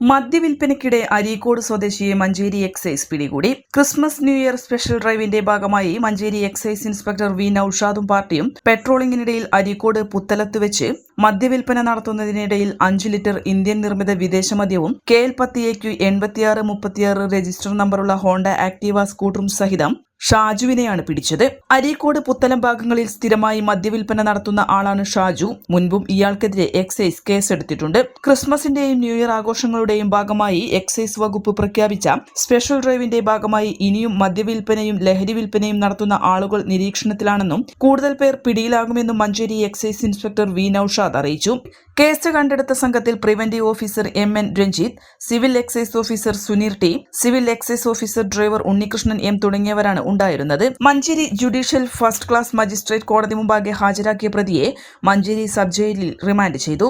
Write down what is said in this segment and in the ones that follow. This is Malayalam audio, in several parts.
മദ്യവിൽപ്പനയ്ക്കിടെ അരീക്കോട് സ്വദേശിയെ മഞ്ചേരി എക്സൈസ് പിടികൂടി. ക്രിസ്മസ് ന്യൂ ഇയർ സ്പെഷ്യൽ ഡ്രൈവിന്റെ ഭാഗമായി മഞ്ചേരി എക്സൈസ് ഇൻസ്പെക്ടർ വി നൌഷാദും പാർട്ടിയും പെട്രോളിംഗിനിടയിൽ അരീക്കോട് പുത്തലത്ത് വെച്ച് മദ്യവിൽപ്പന നടത്തുന്നതിനിടയിൽ അഞ്ച് ലിറ്റർ ഇന്ത്യൻ നിർമ്മിത വിദേശ മദ്യവും കെ എൽ പത്തിയേക്കു എൺപത്തിയാറ് മുപ്പത്തിയാറ് രജിസ്റ്റർ നമ്പറുള്ള ഹോണ്ട ആക്ടീവ സ്കൂട്ടറും സഹിതം ഷാജുവിനെയാണ് പിടിച്ചത്. അരീക്കോട് പുത്തലം ഭാഗങ്ങളിൽ സ്ഥിരമായി മദ്യവിൽപ്പന നടത്തുന്ന ആളാണ് ഷാജു. മുൻപും ഇയാൾക്കെതിരെ എക്സൈസ് കേസെടുത്തിട്ടുണ്ട്. ക്രിസ്മസിന്റെയും ന്യൂ ഇയർ ആഘോഷങ്ങളുടെയും ഭാഗമായി എക്സൈസ് വകുപ്പ് പ്രഖ്യാപിച്ച സ്പെഷ്യൽ ഡ്രൈവിന്റെ ഭാഗമായി ഇനിയും മദ്യവിൽപ്പനയും ലഹരി വിൽപ്പനയും നടത്തുന്ന ആളുകൾ നിരീക്ഷണത്തിലാണെന്നും കൂടുതൽ പേർ പിടിയിലാകുമെന്നും Manjeri excise inspector V Noushad അറിയിച്ചു. കേസ് കണ്ടെടുത്ത സംഘത്തിൽ preventive officer M N Ranjith civil excise officer Suneer T civil excise officer driver Unnikrishnan M തുടങ്ങിയവരാണ് ഉണ്ടായിരുന്നത്. Manjeri judicial first class magistrate കോടതി മുമ്പാകെ ഹാജരാക്കിയ പ്രതിയെ മഞ്ചേരി സബ് ജയിലിൽ റിമാൻഡ് ചെയ്തു.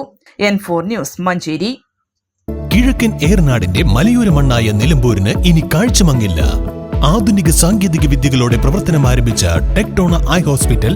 N four news Manjeri. കിഴക്കൻ ഏർനാടിന്റെ മലയോര മണ്ണായ നിലമ്പൂരിന് ഇനി കാഴ്ചമങ്ങില്ല. ആധുനിക സാങ്കേതിക വിദ്യകളോടെ പ്രവർത്തനം ആരംഭിച്ച ടെക്ടോണ ഐ ഹോസ്പിറ്റൽ